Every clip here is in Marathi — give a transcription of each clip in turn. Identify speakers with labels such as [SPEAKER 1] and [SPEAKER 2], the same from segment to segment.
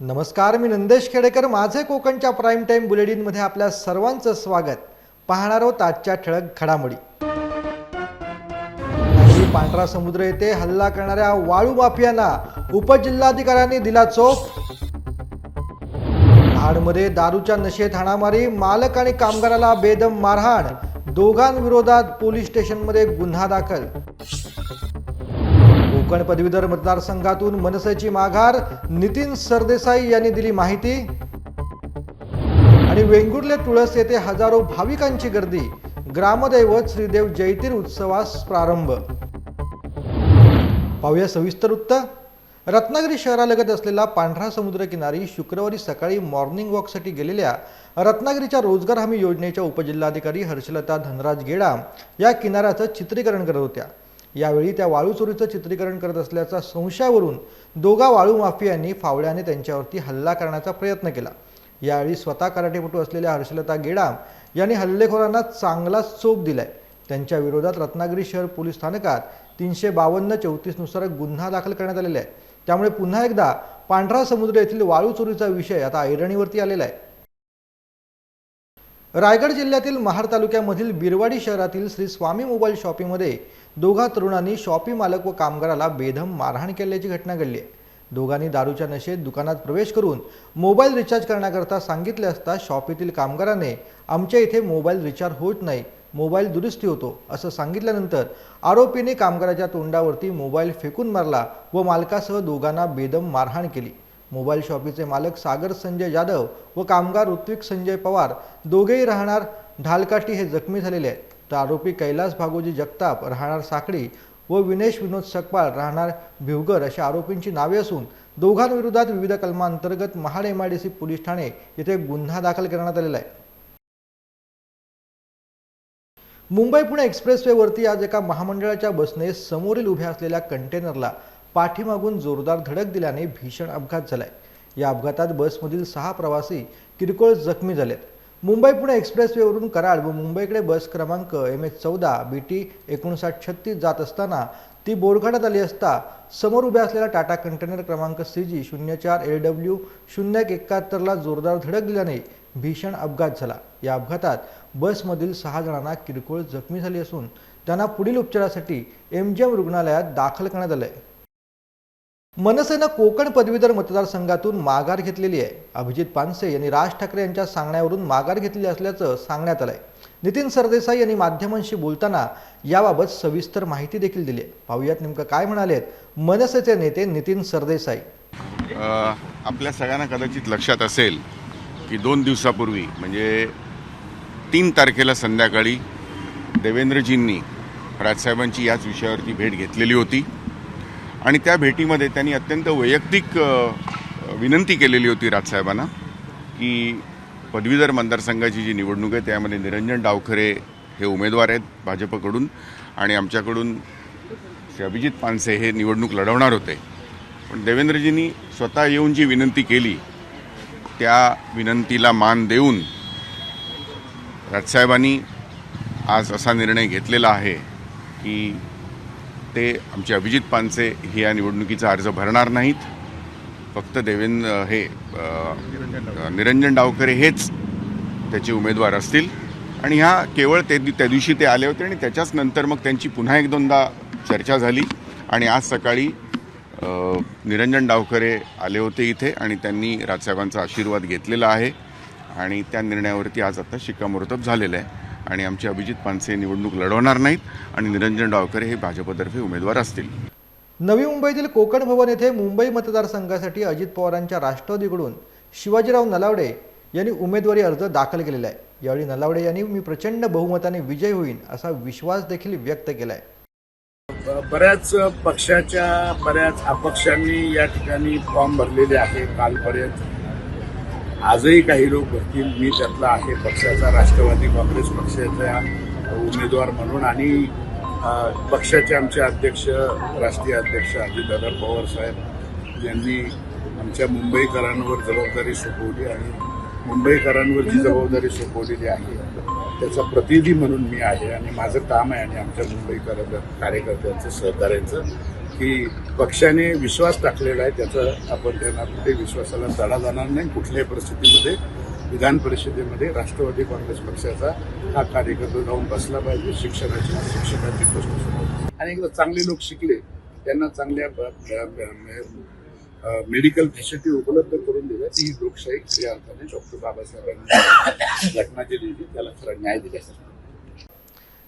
[SPEAKER 1] नमस्कार मी नंदेश खेडेकर. माझे कोकणच्या प्राईम टाईम बुलेटिनमध्ये आपल्या सर्वांचं स्वागत. पाहणार आहोत आजच्या ठळक घडामोडी. पांढरा समुद्र येथे हल्ला करणाऱ्या वाळू माफियांना उपजिल्हाधिकाऱ्यांनी दिला चोप महाडमध्ये दारूच्या नशेत हाणामारी मालक आणि कामगाराला बेदम मारहाण. दोघांविरोधात पोलीस स्टेशनमध्ये गुन्हा दाखल. कोकण पदवीधर मतदारसंघातून मनसेची माघार नितीन सरदेसाई यांनी दिली माहिती. आणि वेंगुर्ले तुळस येथे हजारो भाविकांची गर्दी. ग्रामदैवत श्रीदेव जयतीर उत्सवास प्रारंभ. पाहूया सविस्तर वृत्त रत्नागिरी शहरालगत असलेला पांढरा समुद्र किनारी शुक्रवारी सकाळी मॉर्निंग वॉकसाठी गेलेल्या रत्नागिरीच्या रोजगार हमी योजनेच्या उपजिल्हाधिकारी हर्षलता धनराज गेडाम या किनाऱ्याचं चित्रीकरण करत होत्या. यावेळी त्या वाळू चोरीचं चित्रीकरण करत असल्याच्या संशयावरून दोघा वाळू माफियांनी फावड्याने त्यांच्यावरती हल्ला करण्याचा प्रयत्न केला. यावेळी स्वतः कराटेपटू असलेल्या हर्षलता गेडाम यांनी हल्लेखोरांना चांगलाच चोप दिलाय. त्यांच्या विरोधात रत्नागिरी शहर पोलीस स्थानकात तीनशे बावन्न चौतीसनुसार गुन्हा दाखल करण्यात आलेला आहे. त्यामुळे पुन्हा एकदा पांढरा समुद्र येथील वाळू चोरीचा विषय आता ऐरणीवरती आलेला आहे. रायगड जिल्ह्यातील महाड तालुक्यामधील बिरवाडी शहरातील श्री स्वामी मोबाईल शॉपीमध्ये दोघा तरुणांनी शॉपी मालक व कामगाराला बेधम मारहाण केल्याची घटना घडली आहे. दोघांनी दारूच्या नशेत दुकानात प्रवेश करून मोबाईल रिचार्ज करण्याकरता सांगितले असता शॉपीतील कामगाराने आमच्या इथे मोबाईल रिचार्ज होत नाही मोबाईल दुरुस्ती होतो असं सांगितल्यानंतर आरोपीने कामगाराच्या तोंडावरती मोबाईल फेकून मारला व मालकासह दोघांना बेदम मारहाण केली. मोबाईल शॉपीचे मालक सागर संजय जाधव व कामगार ऋत्विक संजय पवार दोघेही राहणार ढालकाठी हे जखमी झालेले आहेत. तर आरोपी कैलास भागोजी जगताप राहणार साखळी व विनेश विनोद सकपाळ राहणार भिवगर अशा आरोपींची नावे असून दोघांविरोधात विविध कलमांतर्गत Mahad M I D C police Thane येथे गुन्हा दाखल करण्यात आलेला आहे. मुंबई पुणे एक्सप्रेसवेवरती आज एका महामंडळाच्या बसने समोरील उभ्या असलेल्या कंटेनरला पाठीमागून जोरदार धडक दिल्याने भीषण अपघात झालाय. या अपघातात बसमधील सहा प्रवासी किरकोळ जखमी झालेत. मुंबई पुणे एक्सप्रेसवेवरून कराड व मुंबईकडे बस क्रमांक एम एच चौदा बी टी एकोणसाठ छत्तीस जात असताना ती बोरघाटात आली असता समोर उभ्या असलेला टाटा कंटेनर क्रमांक सी जी शून्य चार ए डब्ल्यू शून्य एक एकाहत्तरला जोरदार धडक दिल्याने भीषण अपघात झाला. या अपघातात बसमधील सहा जणांना किरकोळ जखमी झाली असून त्यांना पुढील उपचारासाठी एम जी एम रुग्णालयात दाखल करण्यात आलं आहे मनसेनं कोकण पदवीधर मतदारसंघातून माघार घेतलेली आहे. अभिजित पानसे यांनी राज ठाकरे यांच्या सांगण्यावरून माघार घेतलेली असल्याचं सांगण्यात आलंय. नितीन सरदेसाई यांनी माध्यमांशी बोलताना याबाबत सविस्तर माहिती देखील दिली आहे. पाहुयात नेमकं काय म्हणालेत मनसेचे नेते नितीन सरदेसाई.
[SPEAKER 2] आपल्या सगळ्यांना कदाचित लक्षात असेल की दोन दिवसापूर्वी म्हणजे तीन तारखेला संध्याकाळी देवेंद्रजींनी राजसाहेबांची याच विषयावरती भेट घेतलेली होती. आणि त्या भेटीमध्ये त्यांनी अत्यंत वैयक्तिक विनंती केलेली होती राजसाहेबांना की पदवीधर मतदारसंघाची जी निवडणूक आहे त्यामध्ये निरंजन डावखरे हे उमेदवार आहेत भाजपकडून आणि आमच्याकडून श्री अभिजित पानसे हे निवडणूक लढवणार होते. पण देवेंद्रजींनी स्वतः येऊन जी विनंती केली त्या विनंतीला मान देऊन राजसाहेबांनी आज असा निर्णय घेतलेला आहे की ते आमचे अभिजित पानसे हे या निवडणुकीचा अर्ज भरणार नाहीत. फक्त देवेंद्र हे निरंजन डावकरे हेच त्याचे उमेदवार असतील. आणि ह्या केवळ ते त्या दिवशी ते आले होते आणि त्याच्याच नंतर मग त्यांची पुन्हा एक दोनदा चर्चा झाली. आणि आज सकाळी निरंजन डावकरे आले होते इथे आणि त्यांनी राजसाहेबांचा आशीर्वाद घेतलेला आहे. आणि त्या निर्णयावरती आज आता शिक्कामोर्तब झालेलं आहे. आणि आमचे अभिजित पानसे निवडणूक लढवणार नाहीत आणि निरंजन डावखरे हे भाजपतर्फे उमेदवार असतील.
[SPEAKER 1] नवी मुंबईतील कोकण भवन येथे मुंबई मतदारसंघासाठी अजित पवारांच्या राष्ट्रवादीकडून शिवाजीराव नलावडे यांनी उमेदवारी अर्ज दाखल केलेला आहे. यावेळी नलावडे यांनी मी प्रचंड बहुमताने विजय होईन असा विश्वास देखील व्यक्त केला आहे
[SPEAKER 3] बऱ्याच पक्षाच्या बऱ्याच अपक्षांनी या ठिकाणी फॉर्म भरलेले आहे कालपर्यंत. आजही काही लोक भरतील मी त्यातला आहे पक्षाचा राष्ट्रवादी काँग्रेस पक्षाचा उमेदवार म्हणून आणि पक्षाचे आमचे अध्यक्ष राष्ट्रीय अध्यक्ष अजितदादा पवार साहेब यांनी आमच्या मुंबईकरांवर जबाबदारी सोपवली आणि मुंबईकरांवर जी जबाबदारी सोपवलेली आहे. त्याचा प्रतिनिधी म्हणून मी आहे आणि माझं काम आहे आणि आमच्या मुंबईकर कार्यकर्त्यांचं सहकार्यांचं की पक्षाने विश्वास टाकलेला आहे त्याचं आपण त्यांना कुठे विश्वासाला तडा जाणार नाही. कुठल्याही परिस्थितीमध्ये विधान परिषदेमध्ये राष्ट्रवादी काँग्रेस पक्षाचा हा कार्यकर्ता जाऊन बसला पाहिजे शिक्षणाची शिक्षकांची प्रश्न आणि एकदा चांगले लोक शिकले त्यांना चांगल्या मेडिकल फॅसिलिटी उपलब्ध करून दिल्या. ती ही लोकशाही खऱ्या अर्थाने डॉक्टर बाबासाहेबांनी घटना जी लिहिली त्याला खरा न्याय दिल्यासाठी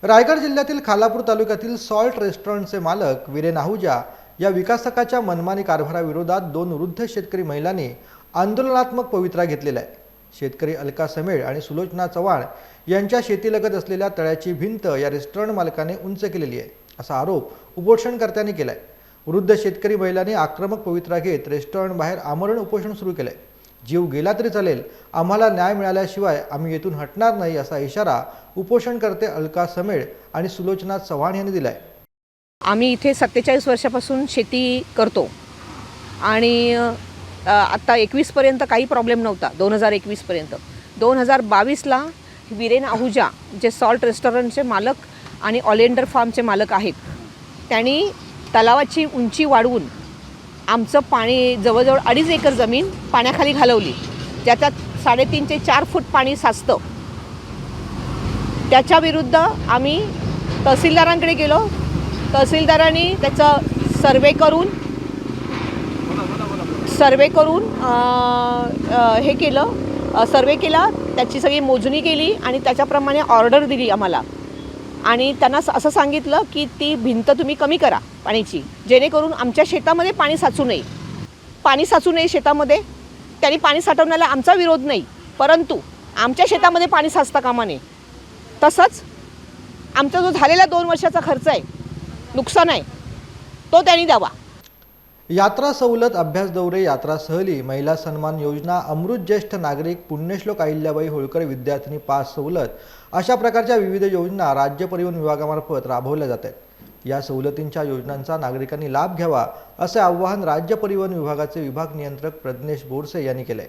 [SPEAKER 1] रायगड जिल्ह्यातील खालापूर तालुक्यातील सॉल्ट रेस्टॉरंटचे मालक विरेन आहुजा या विकासकाच्या मनमानी कारभाराविरोधात दोन वृद्ध शेतकरी महिलांनी आंदोलनात्मक पवित्रा घेतलेला आहे. शेतकरी अलका समेळ आणि सुलोचना चव्हाण यांच्या शेतीलगत असलेल्या तळ्याची भिंत या रेस्टॉरंट मालकाने उंच केलेली आहे असा आरोप उपोषणकर्त्यांनी केलाय. वृद्ध शेतकरी महिलांनी आक्रमक पवित्रा घेत रेस्टॉरंट बाहेर आमरण उपोषण सुरू केलंय. जीव गेला तरी चालेल. आम्हाला न्याय मिळाल्याशिवाय आम्ही येथून हटणार नाही असा इशारा उपोषणकर्ते अलका समेळ आणि सुलोचना चव्हाण यांनी दिलाय.
[SPEAKER 4] आम्ही इथे सत्तेचाळीस वर्षापासून शेती करतो. आणि आत्ता एकवीसपर्यंत काही प्रॉब्लेम नव्हता दोन हजार एकवीसपर्यंत दोन हजार बावीसला विरेन आहुजा जे सॉल्ट रेस्टॉरंटचे मालक आणि ऑलेंडर फार्मचे मालक आहेत त्यांनी तलावाची उंची वाढवून आमचं पाणी जवळजवळ अडीच एकर जमीन पाण्याखाली घालवली. ज्याच्यात साडेतीन ते चार फूट पाणी साचतं. त्याच्या विरुद्ध आम्ही तहसीलदारांकडे गेलो. तहसीलदारांनी त्याचं सर्वे करून सर्वे करून हे केलं. सर्वे केला त्याची सगळी मोजणी केली आणि त्याच्याप्रमाणे ऑर्डर दिली आम्हाला. आणि त्यांना असं सांगितलं की ती भिंत तुम्ही कमी करा पाण्याची जेणेकरून आमच्या शेतामध्ये पाणी साचू नये. पाणी साचू नये शेतामध्ये त्यांनी पाणी साठवण्याला आमचा विरोध नाही परंतु आमच्या शेतामध्ये पाणी साचता कामा नये. तसंच आमचा जो झालेला दोन वर्षाचा खर्च आहे नुकसान आहे तो त्यांनी द्यावा.
[SPEAKER 1] यात्रा सवलत अभ्यास दौरे यात्रा सहली महिला सन्मान योजना अमृत ज्येष्ठ नागरिक पुण्यश्लोक अहिल्याबाई होळकर विद्यार्थिनी पास सवलत अशा प्रकारच्या विविध योजना राज्य परिवहन विभागामार्फत राबवल्या जात आहेत या सवलतींच्या योजनांचा नागरिकांनी लाभ घ्यावा असे आवाहन राज्य परिवहन विभागाचे विभाग नियंत्रक प्रज्ञेश बोरसे यांनी केले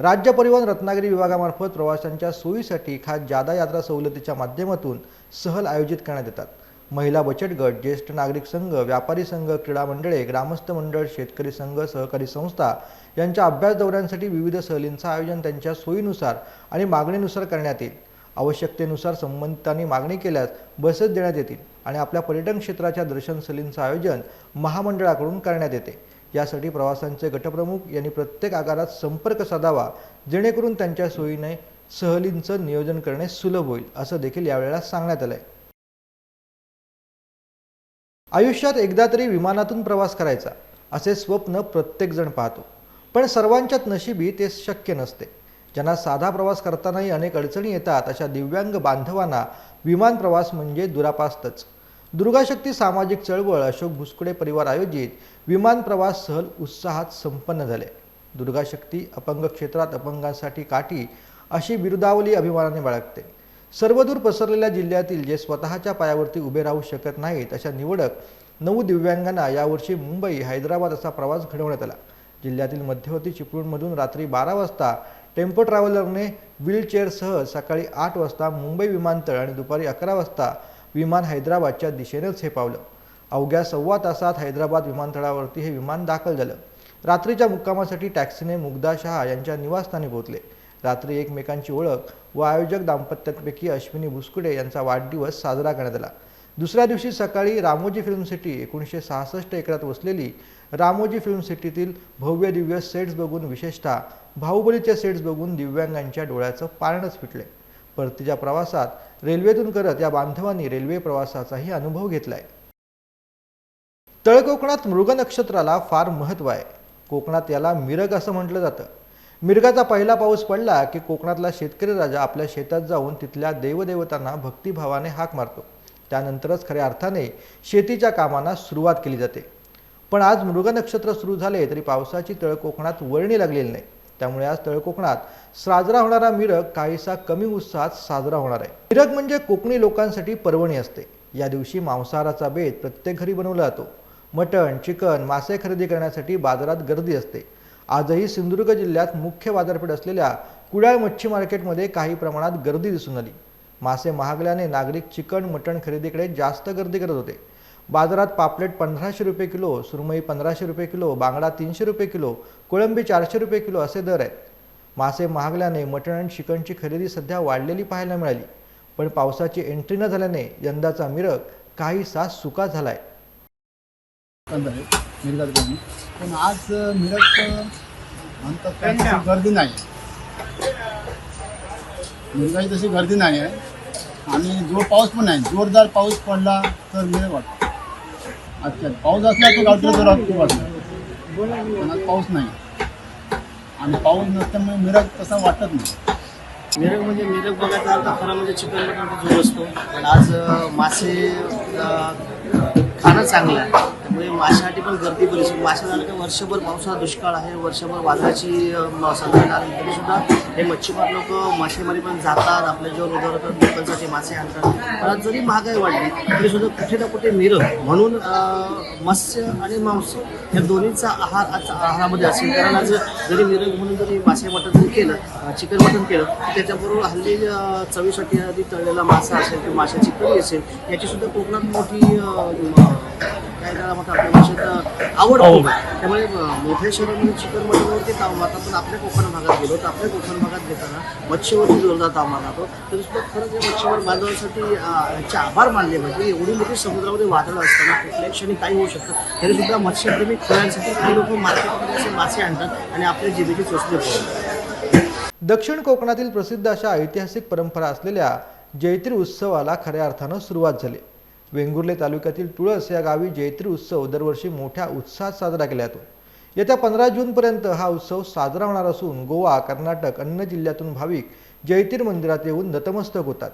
[SPEAKER 1] राज्य परिवहन रत्नागिरी विभागामार्फत प्रवाशांच्या सोयीसाठी खास जादा यात्रा सवलतीच्या माध्यमातून सहल आयोजित करण्यात येतात. महिला बचत गट ज्येष्ठ नागरिक संघ व्यापारी संघ क्रीडा मंडळे ग्रामस्थ मंडळ शेतकरी संघ सहकारी संस्था यांच्या अभ्यास दौऱ्यांसाठी विविध सहलींचं आयोजन त्यांच्या सोयीनुसार आणि मागणीनुसार करण्यात येईल. आवश्यकतेनुसार संबंधितांनी मागणी केल्यास बसेस देण्यात येतील आणि आपल्या पर्यटन क्षेत्राच्या दर्शन सहलींचं आयोजन महामंडळाकडून करण्यात येते. यासाठी प्रवासांचे गटप्रमुख यांनी प्रत्येक आगारात संपर्क साधावा जेणेकरून त्यांच्या सोयीने सहलींचं नियोजन करणे सुलभ होईल असं देखील यावेळेला सांगण्यात आलं आहे आयुष्यात एकदा तरी विमानातून प्रवास करायचा असे स्वप्न प्रत्येकजण पाहतो. पण सर्वांच्याच नशिबी ते शक्य नसते. ज्यांना साधा प्रवास करतानाही अनेक अडचणी येतात अशा दिव्यांग बांधवांना विमान प्रवास म्हणजे दुरापास्तच. दुर्गाशक्ती सामाजिक चळवळ अशोक भुसकुडे परिवार आयोजित विमान प्रवास सहल उत्साहात संपन्न झाले. दुर्गाशक्ती अपंग क्षेत्रात अपंगांसाठी काठी अशी बिरुदावली अभिमानाने बाळगते. सर्वदूर पसरलेल्या जिल्ह्यातील जे स्वतःच्या पायावरती उभे राहू शकत नाहीत अशा निवडक नऊ दिव्यांगांना यावर्षी मुंबई हैदराबाद असा प्रवास घडवण्यात आला. जिल्ह्यातील मध्यवर्ती चिपळूणमधून रात्री बारा वाजता टेम्पो ट्रॅव्हलरने व्हीलचेअरसह सकाळी आठ वाजता मुंबई विमानतळ आणि दुपारी अकरा वाजता विमान हैदराबादच्या दिशेनेच झेपावलं. अवघ्या सव्वा तासात हैदराबाद विमानतळावरती हे विमान दाखल झालं. रात्रीच्या मुक्कामासाठी टॅक्सीने मुग्धा शहा यांच्या निवासस्थानी पोहोचले. रात्री एकमेकांची ओळख व आयोजक दाम्पत्यापैकी अश्विनी भुसकुडे यांचा वाढदिवस साजरा करण्यात आला. दुसऱ्या दिवशी सकाळी रामोजी फिल्म सिटी एकोणीसशे सहासष्ट एकरात वसलेली रामोजी फिल्म सिटीतील भव्य दिव्य सेट्स बघून विशेषतः बाहुबलीचे सेट्स बघून दिव्यांगांच्या डोळ्याचं पारणच फिटले. परतीच्या प्रवासात रेल्वेतून करत या बांधवांनी रेल्वे प्रवासाचाही अनुभव घेतलाय. तळकोकणात मृग नक्षत्राला फार महत्त्व आहे. कोकणात याला मिरग असं म्हटलं जातं. मिरगाचा पहिला पाऊस पडला की कोकणातला शेतकरी राजा आपल्या शेतात जाऊन तिथल्या देवदेवतांना भक्तिभावाने हाक मारतो. त्यानंतरच खऱ्या अर्थाने शेतीच्या कामांना सुरुवात केली जाते. पण आज मृग नक्षत्र सुरू झाले तरी पावसाची तळ कोकणात वर्णी लागलेली नाही. त्यामुळे आज तळ कोकणात साजरा होणारा मिरग काहीसा कमी उत्साहात साजरा होणार आहे. मिरग म्हणजे कोकणी लोकांसाठी पर्वणी असते. या दिवशी मांसाहाराचा बेत प्रत्येक घरी बनवला जातो. मटण चिकन मासे खरेदी करण्यासाठी बाजारात गर्दी असते. आजही सिंधुदुर्ग जिल्ह्यात मुख्य बाजारपेठ असलेल्या कुडाळ मच्छी मार्केटमध्ये काही प्रमाणात गर्दी दिसून आली. मासे महागल्याने नागरिक चिकन मटण खरेदीकडे जास्त गर्दी करत होते. बाजारात पापलेट पंधराशे रुपये किलो सुरमई पंधराशे रुपये किलो बांगडा तीनशे रुपये किलो कोळंबी चारशे रुपये किलो असे दर आहेत. मासे महागल्याने मटण आणि चिकनची खरेदी सध्या वाढलेली पाहायला मिळाली. पण पावसाची एंट्री न झाल्याने यंदाचा मिरग काहीसा सुका झालाय.
[SPEAKER 5] आहे पण आज मिरज म्हणतात तशी गर्दी नाही. मिरगाची तशी गर्दी नाही आहे. आणि जो पाऊस पण नाही जोरदार पाऊस पडला तर मिरग वाटतो. अच्छा पाऊस असला तर गावठीला जर खूप वाटतं पण आज पाऊस नाही. आणि पाऊस नसल्यामुळे मिरग तसा वाटत नाही.
[SPEAKER 6] मिरग म्हणजे मिरग बघायचा अर्थ खरा म्हणजे चिकन मटनचा जोर असतो. पण आज मासे खाणं चांगलं आहे. त्यामुळे माशासाठी पण गर्दी बरीच आहे. मासे झालं की वर्षभर पावसाळा दुष्काळ आहे. वर्षभर वादळाची अं, संकट आली तरी सुद्धा हे मच्छीमार लोक मासेमारी पण जातात. आपल्या जीवन रोजगार लोकांसाठी मासे आणतात. पण जरी महागाई वाढली तरी सुद्धा कुठे ना कुठे मिरग म्हणून मत्स्य आणि मांस या दोन्हीचा आहार आज आहारामध्ये असेल. कारण आज जरी मिरग म्हणून जरी मासे मटण जरी केलं चिकन मटण केलं त्याच्याबरोबर हल्ली चवीसाठी आधी तळलेला मासा असेल किंवा माशाची कढी असेल याची सुद्धा कोकणात मोठी आपल्या भाषेत आवड त्यामुळे अं, मोठ्या शहरामध्ये चिकन मटनवरती ताव मारतात पण आपल्या कोकण भागात गेलो तर आपल्या कोकण भागात घेताना मच्छीवरती जोरदार ताव मारला जातो. तरी सुद्धा खरंच या मच्छीवर बांधवांसाठी आभार मानले पाहिजे. एवढी मोठी समुद्रामध्ये वादळ असताना कुठल्याही क्षणी काही होऊ शकतं. तरी सुद्धा मत्स्यप्रेमी खोळ्यांसाठी काही लोक मार्केटमध्ये असे मासे आणतात आणि आपल्या जिभेची चोचले पोहोचतात
[SPEAKER 1] दक्षिण कोकणातील प्रसिद्ध अशा ऐतिहासिक परंपरा असलेल्या जैत्री उत्सवाला खऱ्या अर्थानं सुरुवात झाली. वेंगुर्ले तालुक्यातील तुळस या गावी जैत्री उत्सव दरवर्षी मोठ्या उत्साहात साजरा केला जातो. येत्या पंधरा जूनपर्यंत हा उत्सव साजरा होणार असून गोवा कर्नाटक अन्य जिल्ह्यातून भाविक जैतीर मंदिरात येऊन नतमस्तक होतात.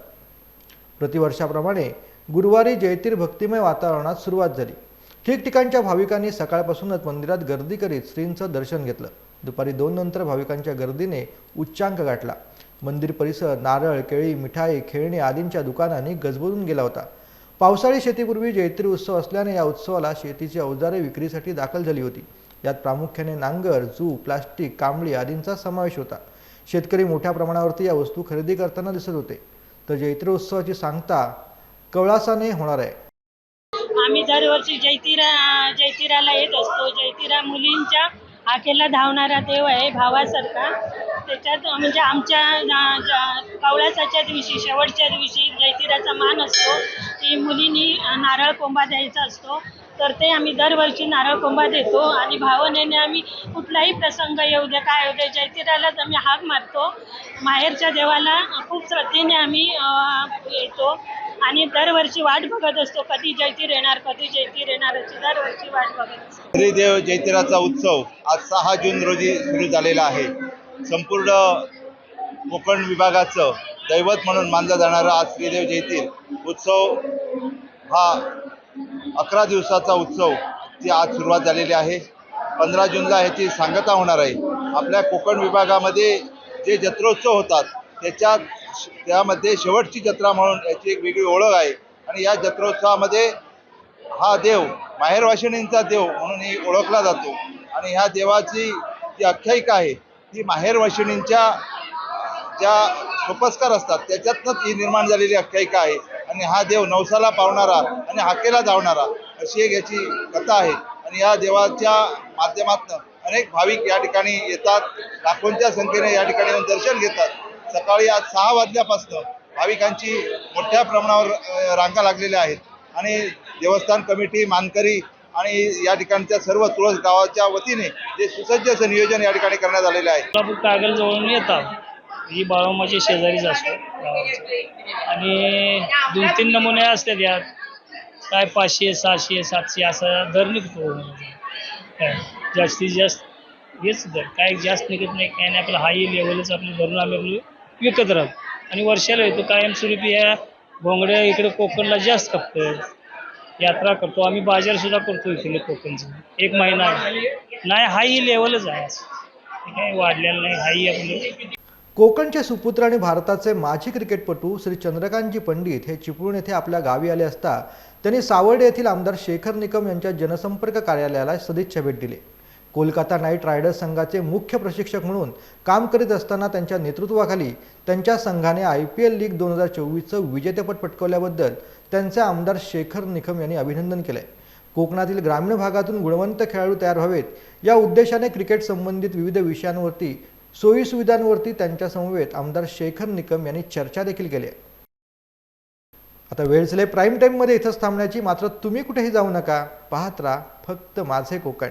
[SPEAKER 1] प्रतिवर्षाप्रमाणे गुरुवारी जैतीर भक्तिमय वातावरणात सुरुवात झाली. ठिकठिकाणच्या भाविकांनी सकाळपासूनच मंदिरात गर्दी करीत श्रींचं दर्शन घेतलं. दुपारी दोन नंतर भाविकांच्या गर्दीने उच्चांक गाठला. मंदिर परिसर नारळ केळी मिठाई खेळणी आदींच्या दुकानांनी गजबजून गेला होता. पावसाळी शेतीपूर्वी जैत्री उत्सव असल्याने या उत्सवाला शेतीची अवजारे विक्रीसाठी दाखल झाली होती. यात प्रामुख्याने नांगर जू प्लास्टिक कांबळी आदींचा समावेश होता. शेतकरी मोठ्या प्रमाणावरती या वस्तू खरेदी करताना दिसत होते. तर जैत्र उत्सवाची सांगता कवळासाने होणार आहे.
[SPEAKER 7] आम्ही दरवर्षी जैतिरा जैतिराला येत असतो. जैतिरा मुलींच्या आखेला धावणारा देव आहे भावासारखा. त्याच्यात म्हणजे आमच्या कवळासाच्या दिवशी शेवटच्या दिवशी जैतिराचा मान असतो. मुलींनी नारळ कोंबा द्यायचा असतो तर ते आम्ही दरवर्षी नारळ कोंबा देतो आणि भावनेने आम्ही कुठलाही प्रसंग येऊ दे काय येऊ दे जैतिरालाच आम्ही हाक मारतो. माहेरच्या देवाला खूप श्रद्धेने आम्ही येतो आणि दरवर्षी वाट बघत असतो कधी जैतीर येणार कधी जैतीर येणार अशी दरवर्षी वाट बघत असतो.
[SPEAKER 8] श्रीदेव जैतिराचा उत्सव आज सहा जून रोजी सुरू झालेला आहे. संपूर्ण कोकण विभागाचं दैवत म्हणून मानला जाणारा आज श्रीदेव जयतील उत्सव हा अकरा दिवसाचा उत्सव ती आज सुरुवात झालेली आहे. पंधरा जूनला ह्याची सांगता होणार आहे. आपल्या कोकण विभागामध्ये जे जत्रोत्सव होतात त्याच्यात त्यामध्ये शेवटची जत्रा म्हणून याची एक वेगळी ओळख आहे. आणि या जत्रोत्सवामध्ये हा देव माहेरवाशिणींचा देव म्हणून ही ओळखला जातो. आणि ह्या देवाची जी आख्यायिका आहे ती माहेरवाशिणींच्या ज्या सोपस्कार असतात. त्याच्यातनं ती निर्माण झालेली आख्यायिका आहे. आणि हा देव नवसाला पावणारा आणि हाकेला धावणारा अशी एक याची कथा आहे. आणि या देवाच्या माध्यमातून अनेक भाविक या ठिकाणी येतात. लाखोंच्या संख्येने या ठिकाणी येऊन दर्शन घेतात. सकाळी आज सहा वाजल्यापासून भाविकांची मोठ्या प्रमाणावर रांगा लागलेल्या आहेत. आणि देवस्थान कमिटी मानकरी आणि या ठिकाणच्या सर्व तुळस गावाच्या वतीने जे सुसज्ज असं नियोजन या ठिकाणी करण्यात आलेलं आहे.
[SPEAKER 9] कागल जवळून येतात. ही बाळोमाची शेजारीच असतो आणि दोन तीन नमुने असतात यात. काय पाचशे सहाशे सातशे असा दर निघतो. काय? जास्तीत जास्त हेच दर. काय जास्त निघत नाही काय नाही. आपलं हाय लेवलच आपलं धरून आम्ही आपलं विकत राहतो आणि वर्षाला येतो कायमस्वरूपी ह्या भोंगड्या इकडे कोकणला जास्त खपतं यात्रा करतो. आम्ही बाजारसुद्धा करतो इकडे कोकणचं. एक महिना. नाही हाई लेवलच आहे. ठीक आहे? वाढलेलं नाही. हाई आपलं
[SPEAKER 1] कोकणचे सुपुत्र आणि भारताचे माजी क्रिकेटपटू श्री चंद्रकांतजी पंडित हे चिपळूण येथे आपल्या गावी आले असता त्यांनी सावर्डे येथील आमदार शेखर निकम यांच्या जनसंपर्क कार्यालयाला सदिच्छा भेट दिली. कोलकाता नाईट रायडर्स संघाचे मुख्य प्रशिक्षक म्हणून काम करीत असताना त्यांच्या नेतृत्वाखाली त्यांच्या संघाने आय पी एल लीग दोन हजार चोवीसचं विजेतेपद पटकवल्याबद्दल त्यांचे आमदार शेखर निकम यांनी अभिनंदन केलंय कोकणातील ग्रामीण भागातून गुणवंत खेळाडू तयार व्हावेत या उद्देशाने क्रिकेट संबंधित विविध विषयांवरती सोयी सुविधांवरती त्यांच्या आमदार शेखर निकम यांनी चर्चा देखील केली आहे. आता वेळचले प्राईम टाईममध्ये इथंच थांबण्याची मात्र तुम्ही कुठेही जाऊ नका. पाहत राहा फक्त माझे कोकण.